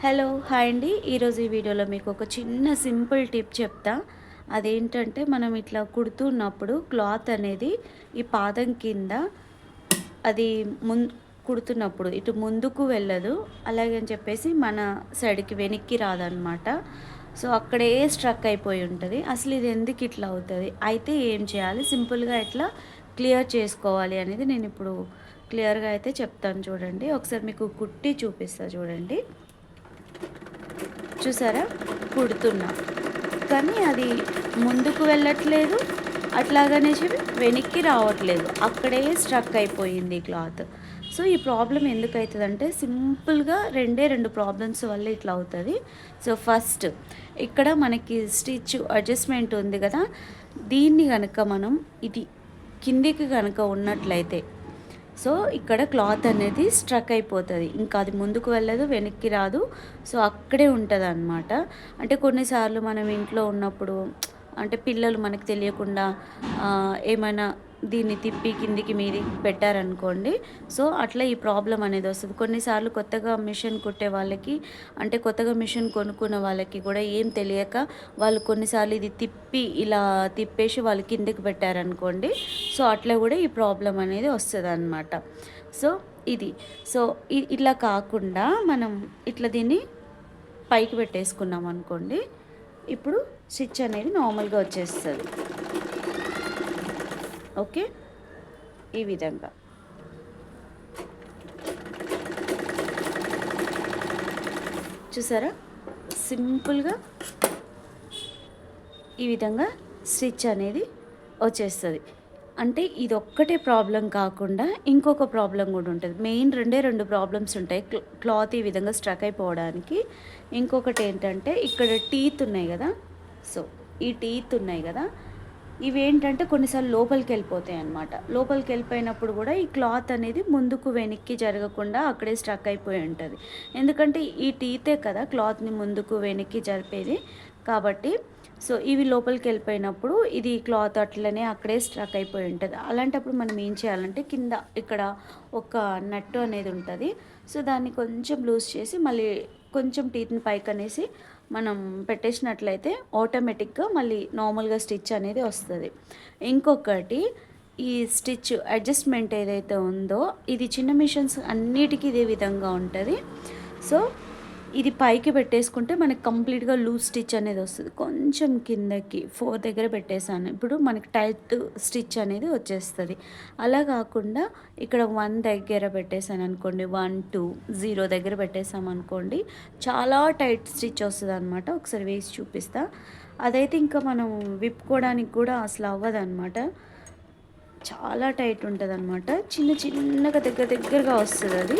Hello hi అండి. ఈరోజు ఈ వీడియోలో మీకు ఒక చిన్న సింపుల్ టిప్ చెప్తా. అదేంటంటే మనం ఇట్లా కుడుతున్నప్పుడు క్లాత్ అనేది ఈ పాదం కింద అది ముం కుడుతున్నప్పుడు ఇటు ముందుకు వెళ్ళదు. అలాగే అని చెప్పేసి మన సైడ్కి వెనక్కి రాదనమాట. సో అక్కడే స్ట్రక్ అయిపోయి ఉంటుంది. అసలు ఇది ఎందుకు ఇట్లా అవుతుంది? అయితే ఏం చేయాలి? సింపుల్గా ఎట్లా క్లియర్ చేసుకోవాలి అనేది నేను ఇప్పుడు క్లియర్గా అయితే చెప్తాను చూడండి. ఒకసారి మీకు కుట్టి చూపిస్తా చూడండి. చూసారా? కుడుతున్నా కానీ అది ముందుకు వెళ్ళట్లేదు. అట్లాగనే చెప్పి వెనక్కి రావట్లేదు. అక్కడే స్ట్రక్ అయిపోయింది క్లాత్. సో ఈ ప్రాబ్లం ఎందుకు అవుతుందంటే సింపుల్గా రెండే రెండు ప్రాబ్లమ్స్ వల్ల ఇట్లా అవుతుంది. సో ఫస్ట్ ఇక్కడ మనకి స్టిచ్ అడ్జస్ట్మెంట్ ఉంది కదా? దీన్ని కనుక మనం ఇది కిందికి కనుక ఉన్నట్లయితే సో ఇక్కడ క్లాత్ అనేది స్ట్రక్ అయిపోతుంది. ఇంకా అది ముందుకు వెళ్ళదు వెనక్కి రాదు. సో అక్కడే ఉంటుంది అనమాట అంటే కొన్నిసార్లు మనం ఇంట్లో ఉన్నప్పుడు అంటే పిల్లలు మనకు తెలియకుండా ఏమైనా దీన్ని తిప్పి కిందికి మీది పెట్టారనుకోండి. సో అట్లా ఈ ప్రాబ్లం అనేది వస్తుంది. కొన్నిసార్లు కొత్తగా మిషన్ కుట్టే వాళ్ళకి అంటే కొత్తగా మిషన్ కొనుక్కున్న వాళ్ళకి కూడా ఏం తెలియక వాళ్ళు కొన్నిసార్లు ఇది తిప్పి ఇలా తిప్పేసి వాళ్ళు కిందికి పెట్టారనుకోండి. సో అట్లా కూడా ఈ ప్రాబ్లం అనేది వస్తుంది అనమాట సో ఇది. సో ఇట్లా కాకుండా మనం ఇట్లా దీన్ని పైకి పెట్టేసుకున్నాం అనుకోండి ఇప్పుడు స్విచ్ అనేది నార్మల్గా వచ్చేస్తుంది. ఓకే? ఈ విధంగా. చూసారా? సింపుల్గా ఈ విధంగా స్టిచ్ అనేది వచ్చేస్తుంది. అంటే ఇది ఒక్కటే ప్రాబ్లం కాకుండా ఇంకొక ప్రాబ్లం కూడా ఉంటుంది. మెయిన్ రెండే రెండు ప్రాబ్లమ్స్ ఉంటాయి. క్లాత్ ఈ విధంగా స్ట్రక్ అయిపోవడానికి. ఇంకొకటి ఏంటంటే ఇక్కడ టీత్ ఉన్నాయి కదా. సో ఈ టీత్ ఉన్నాయి కదా. ఇవి ఏంటంటే కొన్నిసార్లు లోపలికి వెళ్ళిపోతాయి అనమాట లోపలికి వెళ్ళిపోయినప్పుడు కూడా ఈ క్లాత్ అనేది ముందుకు వెనక్కి జరగకుండా అక్కడే స్ట్రక్ అయిపోయి ఉంటుంది. ఎందుకంటే ఈ టీతే కదా క్లాత్ని ముందుకు వెనక్కి జరిపేది కాబట్టి సో ఇవి లోపలికి వెళ్ళిపోయినప్పుడు ఇది క్లాత్ అట్లనే అక్కడే స్ట్రక్ అయిపోయి ఉంటుంది. అలాంటప్పుడు మనం ఏం చేయాలంటే కింద ఇక్కడ ఒక నట్టు అనేది ఉంటుంది. సో దాన్ని కొంచెం లూజ్ చేసి మళ్ళీ కొంచెం టీత్ని పైకి అనేసి మనం పెట్టేసినట్లయితే ఆటోమేటిక్గా మళ్ళీ నార్మల్గా స్టిచ్ అనేది వస్తుంది. ఇంకొకటి ఈ స్టిచ్ అడ్జస్ట్మెంట్ ఏదైతే ఉందో ఇది చిన్న మిషన్స్ అన్నిటికీ ఇదే విధంగా ఉంటుంది. సో ఇది పైకి పెట్టేసుకుంటే మనకి కంప్లీట్గా లూజ్ స్టిచ్ అనేది వస్తుంది. కొంచెం కిందకి ఫోర్ దగ్గర పెట్టేసాను ఇప్పుడు మనకి టైట్ స్టిచ్ అనేది వచ్చేస్తుంది. అలా కాకుండా ఇక్కడ వన్ దగ్గర పెట్టేసాను అనుకోండి వన్ టూ జీరో దగ్గర పెట్టేసాం అనుకోండి చాలా టైట్ స్టిచ్ వస్తుంది అనమాట ఒకసారి వేసి చూపిస్తా. అదైతే ఇంకా మనం విప్పుకోవడానికి కూడా అసలు అవ్వదు అనమాట చాలా టైట్ ఉంటుంది అనమాట చిన్న చిన్నగా దగ్గర దగ్గరగా వస్తుంది అది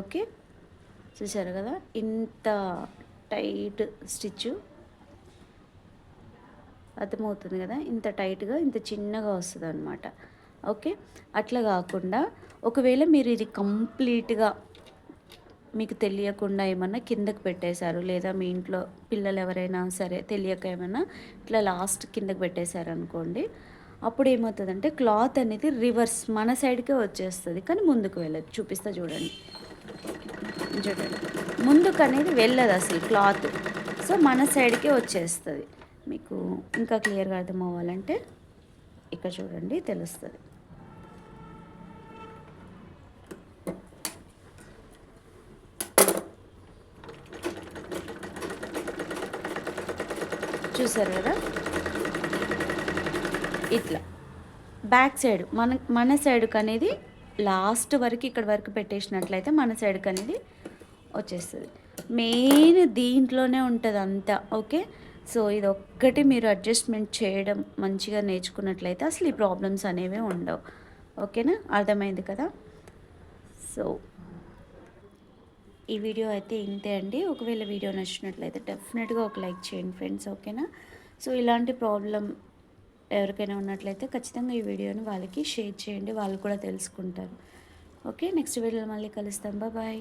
ఓకే. చూసారు కదా? ఇంత టైట్ స్టిచ్. అర్థమవుతుంది కదా? ఇంత టైట్గా ఇంత చిన్నగా వస్తుంది అనమాట ఓకే. అట్లా కాకుండా ఒకవేళ మీరు ఇది కంప్లీట్గా మీకు తెలియకుండా ఏమన్నా కిందకు పెట్టేశారు లేదా మీ ఇంట్లో పిల్లలు ఎవరైనా సరే తెలియక ఏమైనా ఇట్లా లాస్ట్ కిందకు పెట్టేశారు అనుకోండి అప్పుడు ఏమవుతుందంటే క్లాత్ అనేది రివర్స్ మన సైడ్కే వచ్చేస్తుంది కానీ ముందుకు వెళ్ళదు. చూపిస్తా చూడండి. చూడండి. ముందుకు అనేది వెళ్ళదు అసలు క్లాత్. సో మన సైడ్కే వచ్చేస్తుంది. మీకు ఇంకా క్లియర్గా అర్థం అవ్వాలంటే ఇక్కడ చూడండి తెలుస్తుంది. చూసారు కదా? ఇట్లా. బ్యాక్ సైడ్ మన మన సైడ్కి అనేది లాస్ట్ వరకు ఇక్కడ వరకు పెట్టేసినట్లయితే మన సైడ్కి అనేది వచ్చేస్తుంది. మెయిన్ దీంట్లోనే ఉంటుంది అంతా ఓకే? సో ఇది ఒక్కటి మీరు అడ్జస్ట్మెంట్ చేయడం మంచిగా నేర్చుకున్నట్లయితే అసలు ఈ ప్రాబ్లమ్స్ అనేవి ఉండవు. ఓకేనా? అర్థమైంది కదా? సో ఈ వీడియో అయితే ఇంతే అండి. ఒకవేళ వీడియో నచ్చినట్లయితే డెఫినెట్గా ఒక లైక్ చేయండి ఫ్రెండ్స్ ఓకేనా? సో ఇలాంటి ప్రాబ్లం ఎవరికైనా ఉన్నట్లయితే ఖచ్చితంగా ఈ వీడియోని వాళ్ళకి షేర్ చేయండి వాళ్ళు కూడా తెలుసుకుంటారు. ఓకే నెక్స్ట్ వీడియోలో మళ్ళీ కలుస్తాం. బాయ్